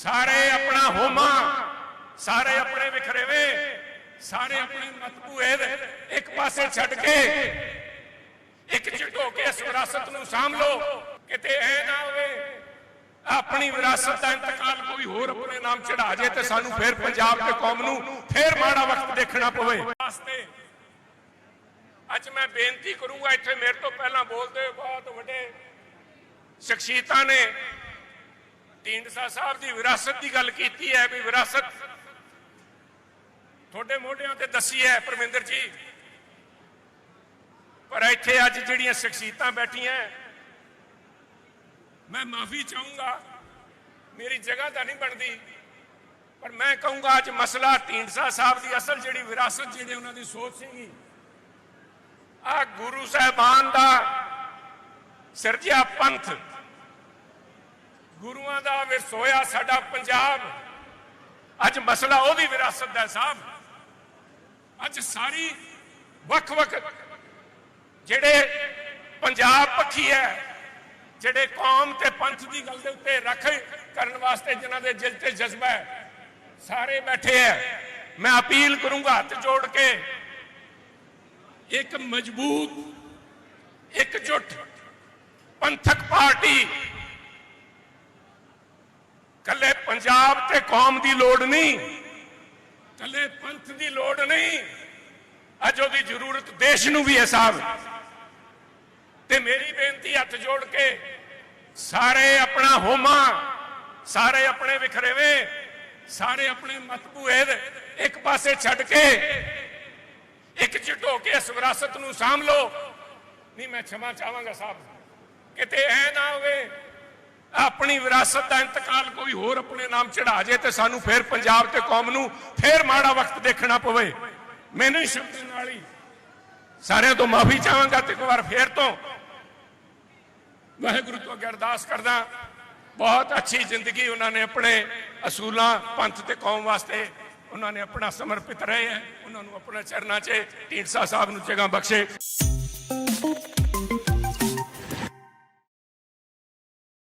ਸਾਰੇ ਆਪਣਾ ਹੋਮਾ, ਸਾਰੇ ਆਪਣੇ ਵਿਖਰੇਵੇ, ਸਾਰੇ ਆਪਣੇ ਮਤਬੂਏਦ ਇੱਕ ਪਾਸੇ ਛੱਡ ਕੇ, ਇੱਕ ਝਟੋ ਕੇ ਇਸ ਵਿਰਾਸਤ ਨੂੰ ਸਾਂਭ ਲਓ। ਕਿਤੇ ਐ ਨਾ ਹੋਵੇ, ਆਪਣੀ ਵਿਰਾਸਤ ਦਾ ਇੰਤਕਾਲ ਕੋਈ ਹੋਰ ਆਪਣੇ ਨਾਮ ਚੜਾ ਜੇ ਤੇ ਸਾਨੂੰ ਫਿਰ ਪੰਜਾਬ ਤੇ ਕੌਮ ਨੂੰ ਫੇਰ ਮਾੜਾ ਵਕਤ ਦੇਖਣਾ ਪਵੇ। ਵਾਸਤੇ ਅੱਜ ਮੈਂ ਬੇਨਤੀ ਕਰੂੰਗਾ, ਇੱਥੇ ਮੇਰੇ ਤੋਂ ਪਹਿਲਾਂ ਬੋਲਦੇ ਬਹੁਤ ਵੱਡੇ ਸ਼ਖਸੀਅਤਾਂ ਨੇ। ਢੀਂਡਸਾ ਸਾਹਿਬ ਦੀ ਵਿਰਾਸਤ ਦੀ ਗੱਲ ਕੀਤੀ ਹੈ ਵੀ ਵਿਰਾਸਤ ਤੁਹਾਡੇ ਮੋਢਿਆਂ ਤੇ ਦੱਸੀ ਹੈ ਪਰਮਿੰਦਰ ਜੀ। ਪਰ ਇੱਥੇ ਅੱਜ ਜਿਹੜੀਆਂ ਸ਼ਖਸੀਅਤਾਂ ਬੈਠੀਆਂ ਮੈਂ ਮਾਫੀ ਚਾਹੂੰਗਾ। ਮੇਰੀ ਜਗ੍ਹਾ ਤਾਂ ਨਹੀਂ ਬਣਦੀ। ਪਰ ਮੈਂ ਕਹੂੰਗਾ ਅੱਜ ਮਸਲਾ ਢੀਂਡਸਾ ਸਾਹਿਬ ਦੀ ਅਸਲ ਜਿਹੜੀ ਵਿਰਾਸਤ ਜਿਹੜੀ ਉਹਨਾਂ ਦੀ ਸੋਚ ਸੀਗੀ ਆ ਗੁਰੂ ਸਾਹਿਬਾਨ ਦਾ ਸਿਰਜਿਆ ਪੰਥ ਗੁਰੂਆਂ ਦਾ ਵਿਰਸੋਇਆ ਸਾਡਾ ਪੰਜਾਬ। ਅੱਜ ਮਸਲਾ ਉਹ ਵੀ ਵਿਰਾਸਤ ਦਾ ਸਾਹਿਬ ਅੱਜ ਸਾਰੀ ਵੱਖ-ਵੱਖ ਜਿਹੜੇ ਪੰਜਾਬ ਪੱਖੀ ਹੈ, ਜਿਹੜੇ ਕੌਮ ਤੇ ਪੰਥ ਦੀ ਗੱਲ ਦੇ ਉੱਤੇ ਰੱਖ ਕਰਨ ਵਾਸਤੇ ਜਿਨ੍ਹਾਂ ਦੇ ਦਿਲ ਤੇ ਜਜ਼ਬਾ ਹੈ, ਸਾਰੇ ਬੈਠੇ ਹੈ। ਮੈਂ ਅਪੀਲ ਕਰੂੰਗਾ ਹੱਥ ਜੋੜ ਕੇ, ਇੱਕ ਮਜ਼ਬੂਤ ਇਕਜੁੱਟ ਪੰਥਕ ਪਾਰਟੀ ਕੱਲੇ ਪੰਜਾਬ ਤੇ ਕੌਮ ਦੀ ਲੋੜ ਨਹੀਂ। ਕੱਲੇ ਪੰਥ ਦੀ ਲੋੜ ਨਹੀਂ। ਅੱਜ ਉਹਦੀ ਜ਼ਰੂਰਤ ਦੇਸ਼ ਨੂੰ ਵੀ ਹੈ ਸਾਹਿਬ। ਤੇ ਮੇਰੀ ਬੇਨਤੀ ਹੱਥ ਜੋੜ ਕੇ, ਸਾਰੇ ਆਪਣਾ ਹੋਮਾ, ਸਾਰੇ ਆਪਣੇ ਵਿਖਰੇਵੇਂ, ਸਾਰੇ ਆਪਣੇ ਮਤਬੂਏ ਇੱਕ ਪਾਸੇ ਛੱਡ ਕੇ, ਇੱਕ ਚਿੱਟ ਹੋ ਕੇ ਇਸ ਵਿਰਾਸਤ ਨੂੰ ਸਾਂਭ ਲੋ ਨਹੀਂ, ਮੈਂ ਛਮਾ ਚਾਹਾਂਗਾ ਸਾਹਿਬ, ਕਿਤੇ ਐ ਨਾ ਹੋਵੇ ਆਪਣੀ ਵਿਰਾਸਤ ਦਾ ਇੰਤਕਾਲ ਕੋਈ ਹੋਰ ਆਪਣੇ ਨਾਮ ਚੜਾ ਜੇ ਤੇ ਸਾਨੂੰ ਫਿਰ ਪੰਜਾਬ ਤੇ ਕੌਮ ਨੂੰ ਫਿਰ ਮਾੜਾ ਵਕਤ ਦੇਖਣਾ ਪਵੇ। ਮੈਨੂੰ ਸ਼ਬਦ ਨਾਲ ਹੀ ਸਾਰਿਆਂ ਤੋਂ ਮਾਫੀ ਚਾਹਾਂਗਾ ਤੇ ਇੱਕ ਵਾਰ ਫੇਰ ਤੋਂ ਵਾਹਿਗੁਰੂ ਤੋਂ ਅੱਗੇ ਅਰਦਾਸ ਕਰਦਾ ਬਹੁਤ ਅੱਛੀ ਜ਼ਿੰਦਗੀ ਉਹਨਾਂ ਨੇ ਆਪਣੇ ਅਸੂਲਾਂ ਪੰਥ ਤੇ ਕੌਮ ਵਾਸਤੇ ਉਹਨਾਂ ਨੇ ਆਪਣਾ ਸਮਰਪਿਤ ਰਹੇ ਹੈ। ਉਹਨਾਂ ਨੂੰ ਆਪਣਾ ਚਰਨਾਂ 'ਚ ਢੀਂਡਸਾ ਸਾਹਿਬ ਨੂੰ ਜਗ੍ਹਾ ਬਖਸ਼ੇ।